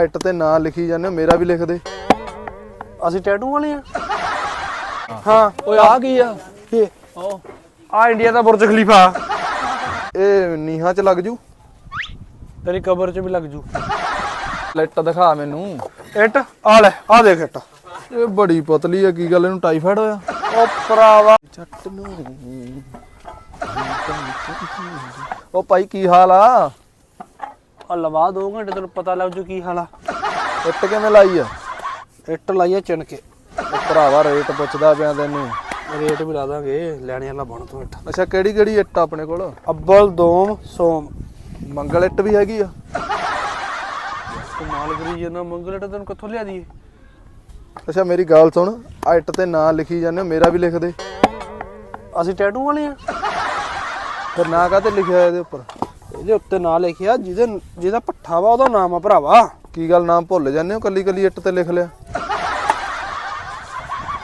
ਇੱਟ ਤੇ ਨਾਂ ਲਿਖੀ ਜਾਂਦੇ ਹੋ, ਮੇਰਾ ਵੀ ਲਿਖ ਦੇ। ਅਸੀਂ ਟੈਟੂ ਵਾਲੇ ਆ। ਹਾਂ। ਓਏ ਆ ਕੀ ਆ? ਇਹ ਓ ਆ ਇੰਡੀਆ ਦਾ ਬੁਰਜ ਖਲੀਫਾ। ਇਹ ਨੀਹਾਂ 'ਚ ਲੱਗ ਜੂ। ਤੇਰੀ ਕਬਰ 'ਚ ਵੀ ਲੱਗ ਜੂ। ਲਿੱਟ ਦਿਖਾ ਮੈਨੂੰ। ਇੱਟ? ਆ ਲੈ ਆ ਦੇਖ ਇੱਟ। ਇਹ ਬੜੀ ਪਤਲੀ ਆ ਕੀ ਗੱਲ ਇਹਨੂੰ ਟਾਈਫਾਇਡ ਹੋਇਆ? ਉਹ ਭਰਾਵਾ। ਜੱਟ ਨੂੰ ਉਹ ਭਾਈ ਕੀ ਹਾਲ ਆ? ਆ ਲਵਾ ਦੋ ਘੰਟੇ ਤੈਨੂੰ ਪਤਾ ਲੱਗ ਜੂ ਕੀ ਹਾਲ ਆ। ਇੱਟ ਕਿਵੇਂ ਲਾਈ ਆ? ਇੱਟ ਲਾਈਏ ਚਿਣ ਕੇ ਉਹ ਭਰਾਵਾ ਰੇਟ ਪੁੱਛਦਾ ਪਿਆ ਤੈਨੂੰ। ਰੇਟ ਵੀ ਲਾ ਦਾਂਗੇ ਲੈਣੇ ਵਾਲਾ ਬਣ ਤੂੰ ਇੱਟ। ਅੱਛਾ ਕਿਹੜੀ ਕਿਹੜੀ ਇੱਟ ਆ ਆਪਣੇ ਕੋਲ? ਅੱਬਲ ਦੋਮ ਸੋਮ। ਮੰਗਲ ਇੱਟ ਵੀ ਹੈਗੀ ਆ? ਕਮਾਲ ਕਰੀ ਜਨਾ ਮੰਗਲ ਇੱਟ ਤੈਨੂੰ ਕਿੱਥੋਂ ਲਿਆ ਦੀਏ ਅੱਛਾ ਮੇਰੀ ਗੱਲ ਸੁਣ ਆ ਇੱਟ ਤੇ ਨਾਂ ਲਿਖੀ ਜਾਂਦੇ ਮੇਰਾ ਵੀ ਲਿਖ ਦੇ। ਅਸੀਂ ਟੈਟੂ ਵਾਲੇ ਆ। ਫਿਰ ਨਾਂ ਕਾਹਤੇ ਲਿਖਿਆ ਇਹਦੇ ਉੱਪਰ? ਇਹਦੇ ਉੱਤੇ ਨਾਂ ਲਿਖਿਆ ਜਿਹਦੇ ਜਿਹਦਾ ਪੱਠਾ ਵਾ ਉਹਦਾ ਨਾਮ ਆ ਭਰਾਵਾ। ਕੀ ਗੱਲ ਨਾਮ ਭੁੱਲ ਜਾਂਦੇ ਹੋ? ਕੱਲੀ ਕੱਲੀ ਇੱਟ ਤੇ ਲਿਖ ਲਿਆ।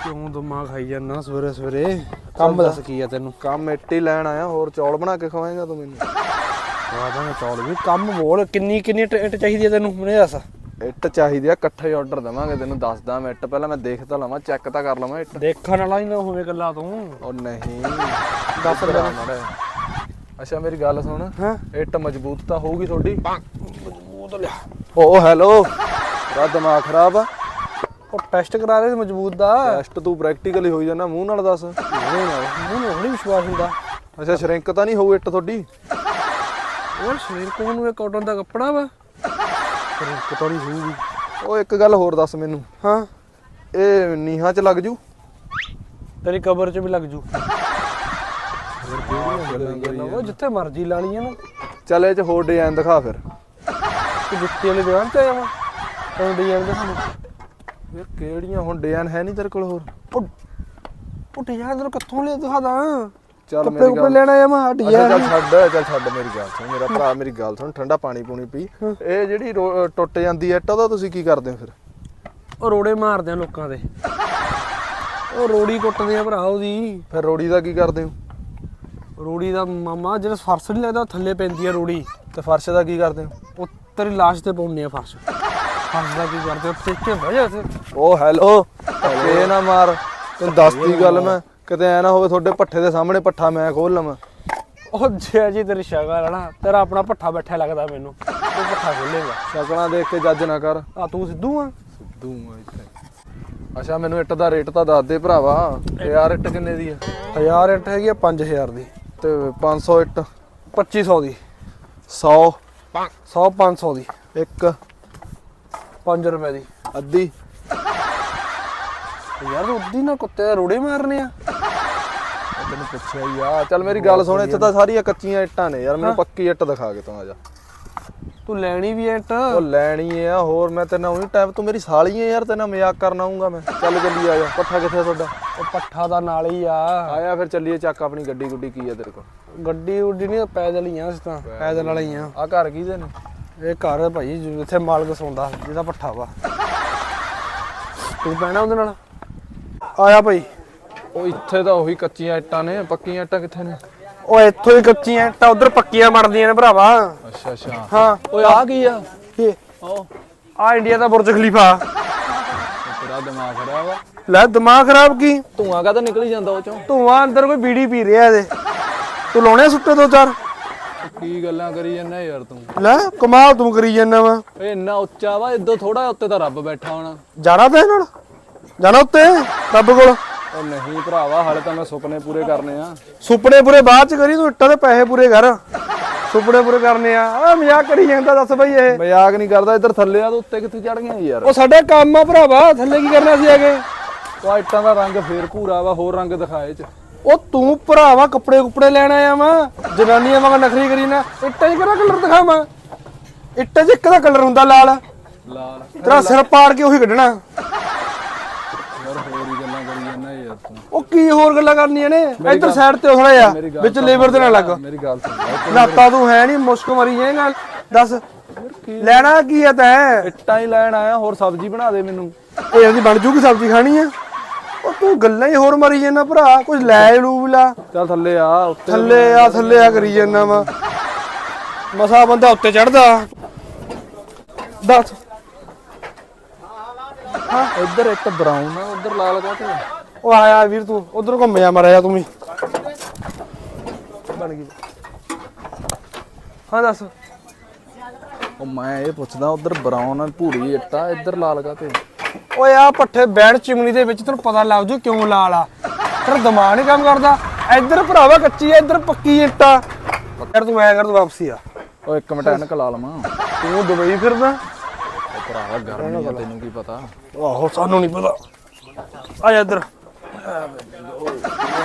ਕਿਉਂ ਦਿਮਾਗ ਖਾਈ ਜਾਂਦਾ ਸਵੇਰੇ ਸਵੇਰੇ? ਕੰਮ ਦੱਸ ਕੀ ਆ ਤੈਨੂੰ? ਕੰਮ ਇੱਟ ਹੀ ਲੈਣ ਆਇਆ ਹੋਰ ਚੌਲ ਬਣਾ ਕੇ ਖਵਾਏਗਾ ਤੂੰ ਮੈਨੂੰ? ਖਵਾ ਦਾਂਗੇ ਚੌਲ ਵੀ। ਕੰਮ ਬੋਲ ਕਿੰਨੀ ਕਿੰਨੀ ਇੱਟ- ਚਾਹੀਦੀ ਆ ਤੈਨੂੰ? ਮੈਨੂੰ ਦੱਸ। ਇੱਟ ਚਾਹੀਦੀ ਆ ਇਕੱਠੇ ਆਰਡਰ ਦਵਾਂਗੇ ਤੈਨੂੰ ਦੱਸਦਾ ਮੈਂ ਇੱਟ। ਪਹਿਲਾਂ ਮੈਂ ਦੇਖ ਤਾਂ ਲਵਾਂ ਚੈੱਕ ਤਾਂ ਕਰ ਲਵਾਂ ਇੱਟ। ਦੇਖਣ ਵਾਲਾ ਹੀ ਨਾ ਹੋਵੇ ਗੱਲਾਂ ਤੂੰ। ਉਹ ਨਹੀਂ। ਦੱਸ ਮਾੜਾ ਅੱਛਾ ਮੇਰੀ ਗੱਲ ਸੁਣ। ਹਾਂ। ਇੱਟ ਮਜ਼ਬੂਤ ਤਾਂ ਹੋਊਗੀ ਤੁਹਾਡੀ? ਮਜ਼ਬੂਤ ਲਿਆ। ਓ ਹੈਲੋ। ਤੇਰਾ ਦਿਮਾਗ ਖਰਾਬ ਆ। ਉਹ ਟੈਸਟ ਕਰਾ ਰਹੇ ਸੀ ਮਜ਼ਬੂਤ ਦਾ। ਟੈਸਟ ਤੂੰ ਪ੍ਰੈਕਟੀਕਲੀ ਹੋਈ ਜਾਣਾ ਮੂੰਹ ਨਾਲ ਦੱਸ। ਮੈਨੂੰ ਨਹੀਂ ਵਿਸ਼ਵਾਸ ਹੁੰਦਾ। ਅੱਛਾ ਸ਼ਰਿੰਕ ਤਾਂ ਨਹੀਂ ਹੋਊ ਇੱਟ ਤੁਹਾਡੀ? ਸਰੀਰ ਕੋਲ ਨੂੰ ਇਹ ਕਾਟਨ ਦਾ ਕੱਪੜਾ ਵਾ। ਫਿਰ ਕਿਤੋਂ ਨਹੀਂ ਹੋਊਗੀ। ਉਹ ਇੱਕ ਗੱਲ ਹੋਰ ਦੱਸ ਮੈਨੂੰ। ਹਾਂ। ਇਹ ਨੀਹਾਂ 'ਚ ਲੱਗ ਜੂ? ਤੇਰੀ ਕਬਰ 'ਚ ਵੀ ਲੱਗ ਜੂ। ਉਹ ਜਿੱਥੇ ਮਰਜ਼ੀ ਲਾ ਲਈਏ ਨਾ ਚੱਲ ਇਹ 'ਚ ਹੋਰ ਡਿਜ਼ਾਈਨ ਦਿਖਾ ਫਿਰ। ਤੂੰ ਜੁੱਤੀ ਵਾਲੇ ਦੁਕਾਨ ਤੇ ਆਇਆ ਵਾ ਉਹ। ਡਿਜ਼ਾਈਨ ਦੇ ਸਾਨੂੰ ਯਾਰ ਕਿਹੜੀਆਂ ਹੁਣ ਡਿਜ਼ਾਈਨ ਹੈ ਨਹੀਂ ਤੇਰੇ ਕੋਲ ਹੋਰ? ਉਹ ਡਿਜ਼ਾਈਨ ਤੈਨੂੰ ਕਿੱਥੋਂ ਲਿਆ ਦਿਖਾ ਦਾਂ? ਚੱਲ ਮੇਰੀ ਗੱਲ ਲੈਣਾ ਆ ਮੈਂ ਅੱਛਾ ਡਿਜ਼ਾਈਨ ਚੱਲ ਛੱਡ ਚੱਲ ਛੱਡ ਮੇਰੀ ਗੱਲ ਸੁਣ। ਮੇਰਾ ਭਰਾ ਮੇਰੀ ਗੱਲ ਸੁਣ। ਠੰਡਾ ਪਾਣੀ ਪੂਣੀ ਪੀ। ਇਹ ਜਿਹੜੀ ਟੁੱਟ ਜਾਂਦੀ ਐ ਉਹਦਾ ਤੁਸੀਂ ਕੀ ਕਰਦੇ ਹੋ ਫਿਰ? ਉਹ ਰੋੜੇ ਮਾਰਦੇ ਆ ਲੋਕਾਂ ਦੇ। ਉਹ ਰੋੜੀ ਕੁੱਟਦੇ ਆ ਭਰਾ ਉਹਦੀ। ਫਿਰ ਰੋੜੀ ਦਾ ਕੀ ਕਰਦੇ ਹੋ? ਰੋੜੀ ਦਾ ਮਾਮਾ ਜਿਹੜਾ ਫਰਸ਼ ਨਹੀਂ ਲੱਗਦਾ ਉਹ ਥੱਲੇ ਪੈਂਦੀ ਆ ਰੋੜੀ। ਤੇ ਫਰਸ਼ ਦਾ ਕੀ ਕਰਦੇ ਹੋ? ਉਹ ਤੇਰੀ ਲਾਸ਼ ਤੇ ਪਾਉਂਦੇ ਆ ਫਰਸ਼। ਫਰਸ਼ ਦਾ ਕੀ ਕਰਦੇ ਉੱਤੇ ਇੱਥੇ ਬਹਿ ਜਾ ਉੱਥੇ ਓ ਹੈਲੋ। ਧੱਕੇ ਨਾ ਮਾਰ। ਤੈਨੂੰ ਦੱਸਦੀ ਗੱਲ ਮੈਂ। ਕਿਤੇ ਐ ਨਾ ਹੋਵੇ ਤੁਹਾਡੇ ਪੱਠੇ ਦੇ ਸਾਹਮਣੇ ਪੱਠਾ ਮੈਂ ਖੋਲ ਲਵਾਂ। ਉਹ ਜੇ ਜੀ ਤੇਰੀ ਸ਼ਕਲ ਹੈ ਨਾ ਤੇਰਾ ਆਪਣਾ ਪੱਠਾ ਬੈਠਾ ਲੱਗਦਾ ਮੈਨੂੰ। ਤੂੰ ਪੱਠਾ ਖੋਲੇਗਾ। ਸ਼ਕਲਾਂ ਦੇਖ ਕੇ ਜੱਜ ਨਾ ਕਰ। ਆ ਤੂੰ ਸਿੱਧੂ ਆ? ਸਿੱਧੂ ਆ ਇੱਥੇ। ਅੱਛਾ ਮੈਨੂੰ ਇੱਟ ਦਾ ਰੇਟ ਤਾਂ ਦੱਸ ਦੇ ਭਰਾਵਾ। ਤੇ ਯਾਰ ਇੱਟ ਕਿੰਨੇ ਦੀ ਆ? 1000 ਇੱਟ ਹੈਗੀ ਆ 5000 ਦੀ। ਤੇ 500 ਇੱਟ 2500 ਦੀ। 100 100 500 ਦੀ। ਇੱਕ 5 ਰੁਪਏ ਦੀ। ਅੱਧੀ। ਯਾਰ ਉੱਦੀ ਨਾ ਕੁੱਤੇ ਰੋੜੇ ਮਾਰਨੇ ਆ। ਤੈਨੂੰ ਪੁੱਛਿਆ ਹੀ ਆ। ਚੱਲ ਮੇਰੀ ਗੱਲ ਸੁਣ ਇੱਥੇ ਤਾਂ ਸਾਰੀਆਂ ਕੱਚੀਆਂ ਇੱਟਾਂ ਨੇ। ਯਾਰ ਮੈਨੂੰ ਪੱਕੀ ਇੱਟ ਦਿਖਾ ਕੇ ਤੂੰ ਆ ਜਾ। ਤੂੰ ਲੈਣੀ ਵੀ ਐ ਇੱਟ ਉਹ ਲੈਣੀ ਆ ਹੋਰ ਮੈਂ ਤੈਨੂੰ ਉਹੀ ਟਾਈਮ ਤੂੰ ਮੇਰੀ ਸਾਲੀ ਆ ਯਾਰ ਤੇਰੇ ਨਾਲ ਮਜ਼ਾਕ ਕਰਨ ਆਉਂਗਾ ਮੈਂ। ਚੱਲ ਚੱਲੀ ਆ ਜਾ ਪੱਠਾ ਕਿੱਥੇ ਤੁਹਾਡਾ? ਉਹ ਪੱਠਾ ਦਾ ਨਾਲ ਹੀ ਆ। ਆਇਆ ਫਿਰ ਚੱਲੀਏ ਚੱਕ ਆਪਣੀ ਗੱਡੀ ਗੁੱਡੀ ਕੀ ਆ ਤੇਰੇ ਕੋਲ? ਗੱਡੀ ਉੱਡੀ ਨਹੀਂ ਪੈਦਲ ਹੀ ਆ ਅਸੀਂ ਤਾਂ। ਪੈਦਲ ਵਾਲੇ ਹੀ ਆ। ਆ ਘਰ ਕਿਹਦੇ ਨੇ ਇਹ ਘਰ ਭਾਈ ਜਿੱਥੇ ਮਾਲਕ ਸੌਂਦਾ ਜਿਹਦਾ ਪੱਠਾ ਵਾ। ਤੂੰ ਪੈਣਾ ਉਹਦੇ ਨਾਲ? ਆਇਆ ਭਾਈ। ਉਹ ਇੱਥੇ ਤਾਂ ਉਹੀ ਕੱਚੀਆਂ ਇੱਟਾਂ ਨੇ ਪੱਕੀਆਂ ਇੱਟਾਂ ਕਿੱਥੇ ਨੇ? ਉਹ ਇੱਥੋਂ ਹੀ ਕੱਚੀਆਂ ਇੱਟਾਂ ਉਧਰ ਪੱਕੀਆਂ ਮੜਦੀਆਂ ਨੇ ਭਰਾਵਾ। ਅੱਛਾ ਅੱਛਾ। ਹਾਂ। ਓਏ ਆ ਕੀ ਆ? ਇਹ ਓ ਆ ਇੰਡੀਆ ਦਾ ਬੁਰਜ ਖਲੀਫਾ। ਤੇਰਾ ਦਿਮਾਗ ਖਰਾਬ ਆ। ਲੈ ਦਿਮਾਗ ਖਰਾਬ ਕੀ? ਧੂਆਂ ਕਾਹਦਾ ਨਿਕਲੀ ਜਾਂਦਾ ਉਹ ਚੋਂ? ਧੂਆਂ ਅੰਦਰ ਕੋਈ ਬੀੜੀ ਪੀ ਰਿਹਾ ਇਹਦੇ। ਤੂੰ ਲਾਉਣੇ ਸੁੱਟੇ ਦੋ ਚਾਰ? ਕੀ ਗੱਲਾਂ ਕਰੀ ਜਾਂਦਾ ਯਾਰ ਤੂੰ? ਲੈ ਕਮਾਲ ਤੂੰ ਕਰੀ ਜਾਂਦਾ ਵਾ। ਏ ਇੰਨਾ ਉੱਚਾ ਵਾ ਇਦੋਂ ਥੋੜਾ ਉੱਤੇ ਤਾਂ ਰੱਬ ਬੈਠਾ ਹੋਣਾ। ਜਾਣਾ ਤੇ ਨਾਲ? ਜਾਣਾ ਉੱਤੇ? ਰੱਬ ਕੋਲ? ਉਹ ਨਹੀਂ ਭਰਾਵਾ ਹਾਲੇ ਤਾਂ ਮੈਂ ਸੁਪਨੇ ਪੂਰੇ ਕਰਨੇ ਆ। ਸੁਪਨੇ ਪੂਰੇ ਬਾਅਦ ਚ ਕਰੀ ਤੂੰ ਇੱਟਾਂ ਦੇ ਪੈਸੇ ਪੂਰੇ ਕਰ। ਸੁਪਨੇ ਪੂਰੇ ਕਰਨੇ ਆ। ਆ ਮਜ਼ਾਕ ਕਰੀ ਜਾਂਦਾ ਦੱਸ ਬਈ ਇਹ। ਮਜ਼ਾਕ ਨਹੀਂ ਕਰਦਾ ਇੱਧਰ ਥੱਲੇ ਆ ਤੂੰ ਉੱਤੇ ਕਿੱਥੇ ਚੜ ਗਿਆ ਯਾਰ? ਉਹ ਸਾਡੇ ਕੰਮ ਆ ਭਰਾਵਾ ਥੱਲੇ ਕੀ ਕਰਨਾ ਸੀ ਅਗੇ? ਉਹ ਇੱਟਾਂ ਦਾ ਰੰਗ ਫੇਰ ਭੂਰਾ ਵਾ ਹੋਰ ਰੰਗ ਦਿਖਾਏ ਚ। ਉਹ ਤੂੰ ਭਰਾਵਾ ਕੱਪੜੇ ਕੁਪੜੇ ਲੈਣ ਆਇਆ ਵਾ ਜਨਾਨੀਆਂ ਵਾਂਗ ਨਖਰੀ ਕਰੀ ਨਾ ਇੱਟਾਂ 'ਚ ਕਿਹੜਾ ਕਲਰ ਦਿਖਾਵਾਂ? ਇੱਟਾਂ 'ਚ ਇੱਕ ਦਾ ਕਲਰ ਹੁੰਦਾ ਲਾਲ। ਲਾਲ। ਤੇਰਾ ਸਿਰ ਪਾੜ ਕੇ ਉਹੀ ਕੱਢਣਾ ਯਾਰ ਹੋਰ ਹੀ ਗੱਲਾਂ ਕਰੀ ਜਾਂਦਾ ਯਾਰ ਤੂੰ ਉਹ ਕੀ ਹੋਰ ਗੱਲਾਂ ਕਰਨੀਆਂ ਨੇ? ਇੱਧਰ ਸਾਈਡ ਤੇ ਥੋੜਾ ਗੱਲ ਵਿੱਚ ਲੇਬਰ ਦੇ ਨਾਲ ਲੱਗ। ਮੇਰੀ ਗੱਲ ਸੁਣ। ਨਾਤਾ ਤੂੰ ਹੈ ਨਹੀਂ ਮੁਸ਼ਕ ਮਰੀ ਜਾਏਗਾ ਦੱਸ ਲੈਣਾ ਕੀ ਆ ਤੈਂ? ਇੱਟਾਂ ਹੀ ਲੈਣ ਆਇਆ ਹੋਰ ਸਬਜ਼ੀ ਬਣਾ ਦੇ ਮੈਨੂੰ। ਇਹ ਇਹਦੀ ਬਣ ਜੂਗੀ ਸਬਜ਼ੀ ਖਾਣੀ ਆ। ਉਹ ਤੂੰ ਗੱਲਾਂ ਹੀ ਹੋਰ ਮਰੀ ਜਾਂਦਾ ਭਰਾ ਕੁਝ ਲੈ ਲੂ ਲਾ। ਚੱਲ ਥੱਲੇ ਆ ਉੱਤੇ ਥੱਲੇ ਆ ਥੱਲੇ ਆ ਕਰੀ ਜਾਂਦਾ ਵਾ। ਮਸਾ ਬੰਦਾ ਉੱਤੇ ਚੜਦਾ। ਦੱਸ। ਹਾਂ ਇੱਧਰ ਇੱਕ ਬਰਾਊਨ ਆ ਉਧਰ ਲਾਲ ਕਾਤੇ ਉਹ ਆਇਆ ਵੀਰ ਤੂੰ ਉਧਰ ਘੁੰਮ ਜਾ ਮਰਿਆ ਤੂੰ ਵੀ। ਬਣ ਗਈ। ਹਾਂ ਦੱਸ। ਉਹ ਮੈਂ ਇਹ ਪੁੱਛਦਾ ਉਧਰ ਬਰਾਊਨ ਭੂਰੀ ਇੱਟਾ ਇੱਧਰ ਲਾਲ ਕਾਤੇ ਓਏ ਆ ਪੱਠੇ ਬੈੜ ਚਿਮਨੀ ਦੇ ਵਿੱਚ ਤੈਨੂੰ ਪਤਾ ਲੱਗ ਜੂ ਕਿਉਂ ਲਾਲ ਆ। ਤੇਰਾ ਦਿਮਾਗ ਨਹੀਂ ਕੰਮ ਕਰਦਾ। ਇੱਧਰ ਭਰਾਵਾ ਕੱਚੀ ਐ ਇੱਧਰ ਪੱਕੀ ਇੱਟਾ। ਯਾਰ ਤੂੰ ਐ ਕਰ ਤੂੰ ਵਾਪਸੀ ਆ। ਉਹ ਇੱਕ ਮਿੰਟ ਐਨਕ ਲਾ ਲਵਾਂ। ਤੂੰ ਦੁਬਈ ਫਿਰਦਾ। ਭਰਾਵਾ ਗਰਮੀ ਆ ਤੈਨੂੰ ਕੀ ਪਤਾ? ਆਹੋ ਸਾਨੂੰ ਨਹੀਂ ਪਤਾ। ਆ ਜਾ ਇੱਧਰ।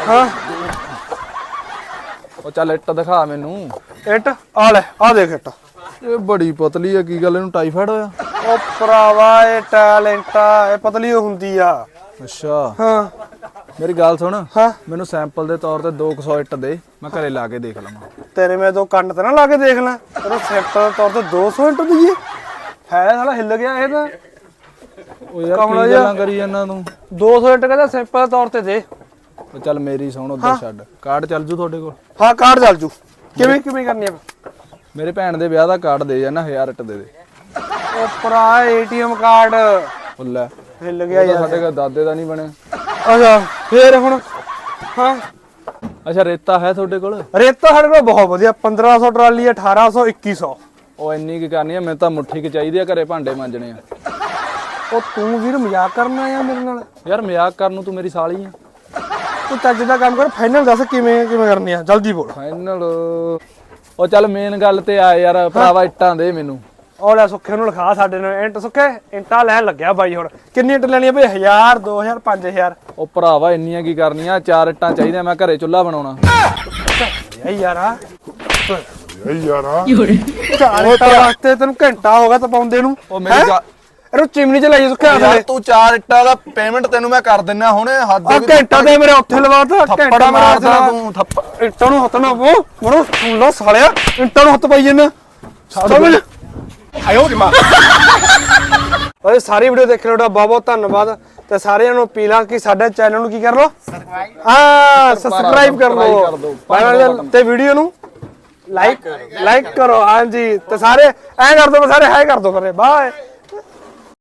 ਹਾਂ। ਉਹ ਚੱਲ ਇੱਟ ਦਿਖਾ ਮੈਨੂੰ। ਇੱਟ? ਆ ਲੈ ਆ ਦੇਖ ਇੱਟ। ਇਹ ਬੜੀ ਪਤਲੀ ਆ ਕੀ ਗੱਲ ਇਹਨੂੰ ਟਾਈਫਾਇਡ ਹੋਇਆ? ਉਹ ਭਰਾਵਾ ਇਹ ਟੈਲੈਂਟਾ ਇਹ ਪਤਲੀ ਹੁੰਦੀ ਆ। ਅੱਛਾ। ਹਾਂ। ਮੇਰੀ ਗੱਲ ਸੁਣ। ਹਾਂ। ਮੈਨੂੰ ਸੈਂਪਲ ਦੇ ਤੌਰ ਤੇ 200 ਇੱਟ ਦੇ ਮੈਂ ਘਰੇ ਲਾ ਕੇ ਦੇਖ ਲਵਾਂ। ਤੇਰੇ ਮੈਂ ਦੋ ਕੰਨ ਤੇ ਨਾ ਲਾ ਕੇ ਦੇਖ ਲੈ। ਤੇਰਾ ਸੈਂਪਲ ਤੌਰ ਤੇ 200 ਇੰਟ ਦਈਏ ਹੈ ਸਾਲਾ ਹਿੱਲ ਗਿਆ ਇਹ ਤਾਂ। ਉਹ ਯਾਰ ਕਮਲਾ ਕੀ ਜਿਹਾ। ਗੱਲਾਂ ਕਰੀ ਇਹਨਾਂ ਨੂੰ 200 ਇੰਟ ਕਹਿੰਦਾ ਸੈਂਪਲ ਤੌਰ ਤੇ ਦੇ। ਉਹ ਚੱਲ ਮੇਰੀ ਸੁਣ ਉਧਰ ਛੱਡ। ਕਾਰਡ ਚੱਲ ਜੂ ਤੁਹਾਡੇ ਕੋਲ? ਹਾਂ ਕਾਰਡ ਚੱਲ ਜੂ। ਕਿਵੇਂ ਕਿਵੇਂ ਕਰਨੀ ਆ? ਮੇਰੇ ਭੈਣ ਦੇ ਵਿਆਹ ਦਾ ਕਾਰਡ ਦੇ ਜਾਣਾ 1000 ਇੱਟ ਦੇ ਦੇ। ਉਹ ਭਰਾ ਏਟੀਐਮ ਕਾਰਡ। ਉਹ ਲੈ। ਹਿੱਲ ਗਿਆ ਇਹ ਤਾਂ ਯਾਰ। ਸਾਡੇ ਘਰ ਦਾਦੇ ਦਾ ਨਹੀਂ ਬਣਿਆ। ਅੱਛਾ ਫੇਰ ਹੁਣ? ਹਾਂ। ਅੱਛਾ ਰੇਤਾ ਹੈ ਤੁਹਾਡੇ ਕੋਲ? ਰੇਤਾ ਸਾਡੇ ਕੋਲ ਬਹੁਤ ਵਧੀਆ। 1500 ਟਰਾਲੀ 1800 2100 ਉਹ ਇੰਨੀ ਕੀ ਕਰਨੀ ਆ ਮੈਨੂੰ ਤਾਂ ਮੁੱਠੀ ਕਿ ਚਾਹੀਦੀ ਆ ਘਰੇ ਭਾਂਡੇ ਮਾਂਜਣੇ ਆ। ਉਹ ਤੂੰ ਵੀਰ ਮਜ਼ਾਕ ਕਰਨਾ ਆ ਮੇਰੇ ਨਾਲ? ਯਾਰ ਮਜ਼ਾਕ ਕਰਨ ਨੂੰ ਤੂੰ ਮੇਰੀ ਸਾਲੀ ਆ। ਤੂੰ ਚੱਜ ਦਾ ਕੰਮ ਕਰ ਫਾਈਨਲ ਦੱਸ ਕਿਵੇਂ ਕਿਵੇਂ ਕਰਨੀ ਆ? ਜਲਦੀ ਬੋਲ। ਫਾਈਨਲ ਉਹ ਚੱਲ ਮੇਨ ਗੱਲ ਤੇ ਆ ਯਾਰ ਭਰਾਵਾ ਇੱਟਾਂ ਦੇ ਮੈਨੂੰ। ਉਹ ਲੈ ਸੁੱਖੇ ਨੂੰ ਲਿਖਾ ਸਾਡੇ ਨਾਲ। ਇੰਟ ਸੁੱਖੇ ਇੰਟਾਂ ਲੈਣ ਲੱਗਿਆ ਬਾਈ ਹੁਣ। ਕਿੰਨੀ ਇੰਟ ਲੈਣੀ ਆ ਬਈ 1000 2000 5000 ਉਹ ਭਰਾਵਾ ਇੰਨੀਆਂ ਕੀ ਕਰਨੀਆਂ? ਚਾਰ ਇੱਟਾਂ ਚਾਹੀਦੀਆਂ ਮੈਂ ਘਰੇ ਚੁੱਲ੍ਹਾ ਬਣਾਉਣਾ। ਯਾਰ। ਯਾਰਾ ਇਹ ਯਾਰਾ ਚਾਰ ਇੰਟਾਂ ਵਾਸਤੇ ਤੈਨੂੰ ਘੰਟਾ ਹੋ ਗਿਆ ਤਪਾਉਂਦੇ ਨੂੰ। ਉਹ ਮੇਰੀ? ਗੱਲ- ਇਹਨੂੰ ਚਿਮਨੀ ਚ ਲਾਈ ਸੁੱਖੇ ਯਾਰ ਆਸਲੇ ਤੂੰ ਚਾਰ ਇੱਟਾਂ ਦਾ ਪੇਮੈਂਟ ਤੈਨੂੰ ਮੈਂ ਕਰ ਦਿੰਨਾ ਹੁਣੇ ਹੱਦ ਆ ਘੰਟਾ ਤੇ ਮੇਰੇ ਉੱਥੇ ਲਵਾਤਾ ਥੱਪੜ ਘੰਟਾ ਮੇਰਾ ਮਾਰਦਾ ਤੂੰ ਥੱਪੜ। ਇੰਟਾਂ ਨੂੰ ਹੱਥ ਨਾ ਪੋ ਮਰੋ ਸੁਣ ਲਾ ਸਾਲਿਆ ਇੰਟਾਂ ਨੂੰ ਹੱਥ ਪਾਈ ਜੰਨਾ। ਸਮਝ? ਆਇਓ ਦੀ ਮਾਂ। ਓਏ ਸਾਰੀ ਵੀਡੀਓ ਦੇਖਣ ਲਈ ਤੁਹਾਡਾ ਬਹੁਤ ਬਹੁਤ ਧੰਨਵਾਦ। ਤੇ ਸਾਰਿਆਂ ਨੂੰ ਅਪੀਲਾਂ ਕਿ ਸਾਡੇ ਚੈਨਲ ਨੂੰ ਕੀ ਕਰ ਲਓ? ਹਾਂ ਸਬਸਕ੍ਰਾਈਬ ਕਰ ਕਰ ਦਿਓ। ਲਓ ਤੇ ਵੀਡੀਓ ਨੂੰ ਲਾਈਕ ਲਾਈਕ ਕਰੋ। ਹਾਂਜੀ ਤੇ ਸਾਰੇ ਐਂ ਕਰ ਦੋ ਸਾਰੇ ਹਾਈ ਕਰ ਦੋ ਕਰੇ। ਬਾਏ